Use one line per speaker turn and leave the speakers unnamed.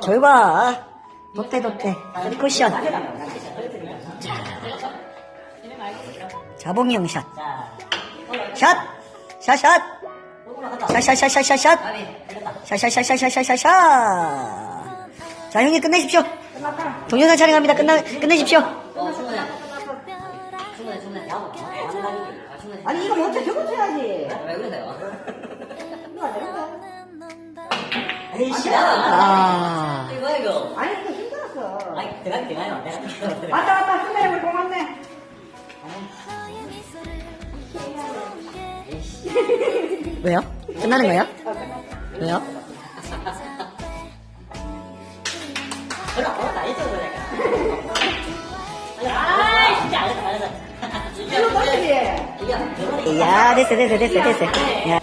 결과 돗대돗대. 쿠션. 자봉이 형샷. 샷! 샷 샷! 샷샷샷샷샷 샷! 샷샷샷샷샷샷샷! 자 형님 끝내십시오. 동영상 촬영합니다. 끝나, 끝내십시오. 아니 이거 먼저 적어줘야지.
왜 그러세요?
에이씨. 아
이거 뭐야 이거?
아니 이거 힘들었어
아니 대가리 대가리만 내가
왔다 왔다. 한대 우리 고맙네. 왜요? 끝나는 거예요? 왜요?
별로 안 먹었다 이쪽으로 내가. 아 진짜 안 했다 안 했다
이거 뭐지?
이게 저번에
야 됐어 됐어 됐어 됐어. 야.